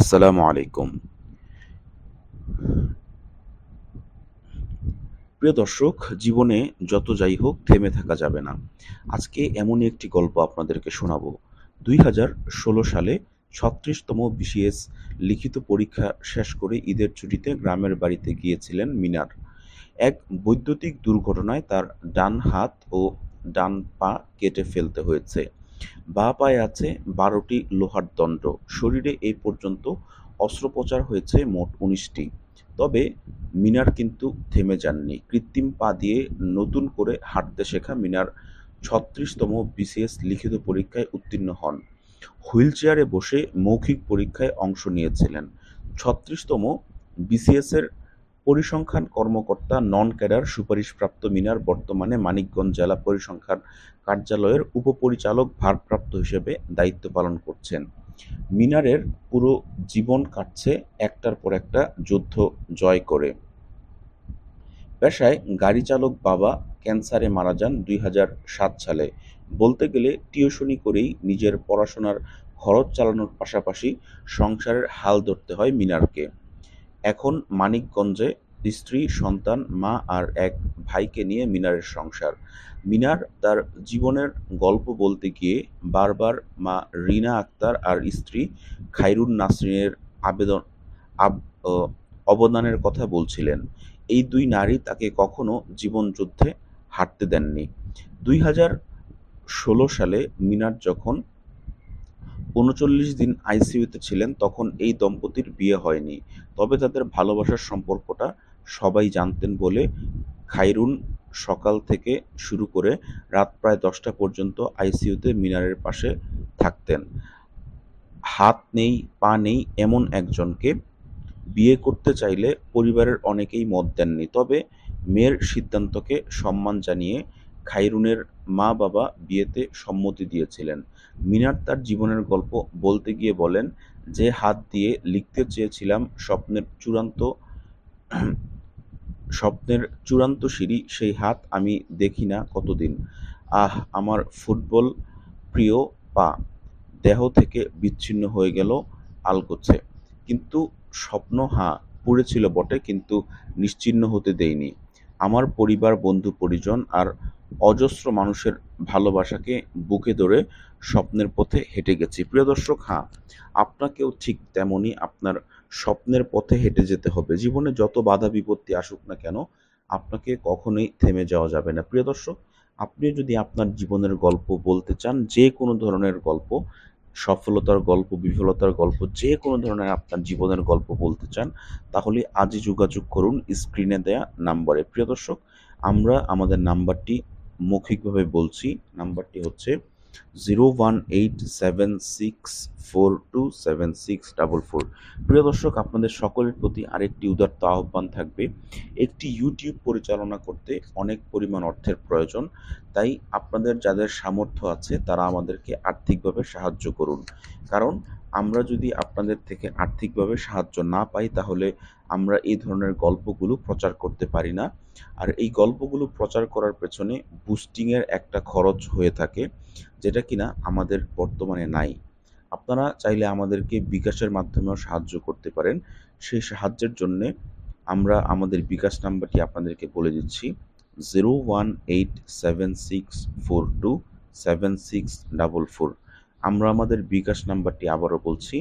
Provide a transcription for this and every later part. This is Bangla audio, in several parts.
আসসালামু আলাইকুম। প্রিয় দর্শক, জীবনে যত যাই হোক থেমে থাকা যাবে না। আজকে এমনই একটি গল্প আপনাদেরকে শোনাবো। দুই হাজার ষোলো সালে ছত্রিশতম বিসিএস লিখিত পরীক্ষা শেষ করে ঈদের ছুটিতে গ্রামের বাড়িতে গিয়েছিলেন মিনার। এক বৈদ্যুতিক দুর্ঘটনায় তার ডান হাত ও ডান পা কেটে ফেলতে হয়েছে। বাঁ পায়ে আছে বারোটি লোহার দণ্ড। শরীরে এই পর্যন্ত অস্ত্রোপচার হয়েছে মোট উনিশটি। তবে মিনার কিন্তু থেমে যাননি। কৃত্রিম পা দিয়ে নতুন করে হাঁটতে শেখা মিনার ছত্রিশতম বিসিএস লিখিত পরীক্ষায় উত্তীর্ণ হন। হুইল চেয়ারে বসে মৌখিক পরীক্ষায় অংশ নিয়েছিলেন। ছত্রিশতম বিসিএসের পরিসংখ্যান কর্মকর্তা নন ক্যাডার সুপারিশপ্রাপ্ত মিনার, বর্তমানে মানিকগঞ্জ জেলা পরিসংখ্যান কার্যালয়ের উপপরিচালক ভারপ্রাপ্ত হিসেবে দায়িত্ব পালন করছেন। মিনারের পুরো জীবন কাটছে একটার পর একটা যুদ্ধ জয় করে। পেশায় গাড়ি চালক বাবা ক্যান্সারে মারা যান দুই হাজার সাত সালে। বলতে গেলে টিউশনি করেই নিজের পড়াশোনার খরচ চালানোর পাশাপাশি সংসারের হাল ধরতে হয় মিনারকে। এখন মানিকগঞ্জে স্ত্রী, সন্তান, মা আর এক ভাইকে নিয়ে মিনারের সংসার। মিনার তার জীবনের গল্প বলতে গিয়ে বারবার মা রিনা আক্তার আর স্ত্রী খায়রুন নাসরিনের আবেদন অবদানের কথা বলছিলেন। এই দুই নারী তাকে কখনো জীবনযুদ্ধে হাঁটতে দেননি। দুই হাজার ষোলো সালে মিনার যখন উনচল্লিশ দিন আইসিইউতে ছিলেন, তখন এই দম্পতির বিয়ে হয়নি। তবে তাদের ভালোবাসার সম্পর্কটা সবাই জানতেন বলে খাইরুন সকাল থেকে শুরু করে রাত প্রায় দশটা পর্যন্ত আইসিইউতে মিনারের পাশে থাকতেন। হাত নেই, পা নেই এমন একজনকে বিয়ে করতে চাইলে পরিবারের অনেকেই মত দেননি। তবে মেয়ের সিদ্ধান্তকে সম্মান জানিয়ে খাইরুনের মা বাবা বিয়েতে সম্মতি দিয়েছিলেন। মিনার তার জীবনের গল্প বলতে গিয়ে বলেন, যে হাত দিয়ে লিখতে চেয়েছিলাম স্বপ্নের চূড়ান্ত স্বপ্নের চূড়ান্ত সিঁড়ি, সেই হাত আমি দেখি না কতদিন। আহ, আমার ফুটবল প্রিয় পা, দেহ থেকে বিচ্ছিন্ন হয়ে গেল আলগোছে। কিন্তু স্বপ্ন হা পুড়েছিল বটে, কিন্তু নিশ্চিহ্ন হতে দেয়নি। আমার পরিবার, বন্ধু, পরিজন আর অজস্র মানুষের ভালোবাসাকে বুকে ধরে স্বপ্নের পথে হেঁটে গেছি। প্রিয় দর্শক হ্যাঁ আপনাকেও ঠিক তেমনই আপনার স্বপ্নের পথে হেঁটে যেতে হবে। জীবনে যত বাধা বিপত্তি আসুক না কেন, আপনাকে কখনোই থেমে যাওয়া যাবে না। প্রিয় দর্শক আপনি যদি আপনার জীবনের গল্প বলতে চান, যে কোনো ধরনের গল্প, সফলতার গল্প, বিফলতার গল্প, যে কোনো ধরনের আপনার জীবনের গল্প বলতে চান, তাহলে আজই যোগাযোগ করুন স্ক্রিনে দেয়া নাম্বারে। প্রিয় দর্শক, আমরা আমাদের নাম্বারটি মৌখিকভাবে বলছি, নাম্বারটি হচ্ছে zero one eight seven six four two seven six double four. প্রিয় দর্শক, আপনাদের সকলের প্রতি আরেকটি উদার্ত আহ্বান থাকবে। একটি ইউটিউব পরিচালনা করতে অনেক পরিমাণ অর্থের প্রয়োজন, তাই আপনাদের যাদের সামর্থ্য আছে, তারা আমাদেরকে আর্থিকভাবে সাহায্য করুন। কারণ আমরা যদি আপনাদের থেকে আর্থিকভাবে সাহায্য না পাই, তাহলে আমরা এই ধরনের গল্পগুলো প্রচার করতে পারি না। আর এই গল্পগুলো প্রচার করার পেছনে বুস্টিংয়ের একটা খরচ হয়ে থাকে, যেটা কিনা আমাদের বর্তমানে নাই। আপনারা চাইলে আমাদেরকে বিকাশের মাধ্যমেও সাহায্য করতে পারেন। সেই সাহায্যের জন্যে আমরা আমাদের বিকাশ নাম্বারটি আপনাদেরকে বলে দিচ্ছি zero one eight seven six four two seven six double four আমরা আমাদের বিকাশ নাম্বারটি আবারও বলছি,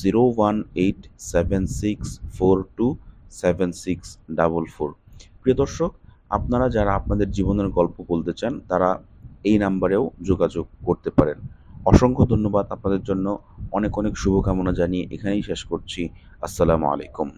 zero one eight seven six four two seven six double four. প্রিয় দর্শক, আপনারা যারা আপনাদের জীবনের গল্প বলতে চান, তারা এই নাম্বারেও যোগাযোগ করতে পারেন। অসংখ্য ধন্যবাদ আপনাদের জন্য। অনেক অনেক শুভকামনা জানিয়ে এখানেই শেষ করছি। আসসালামু আলাইকুম।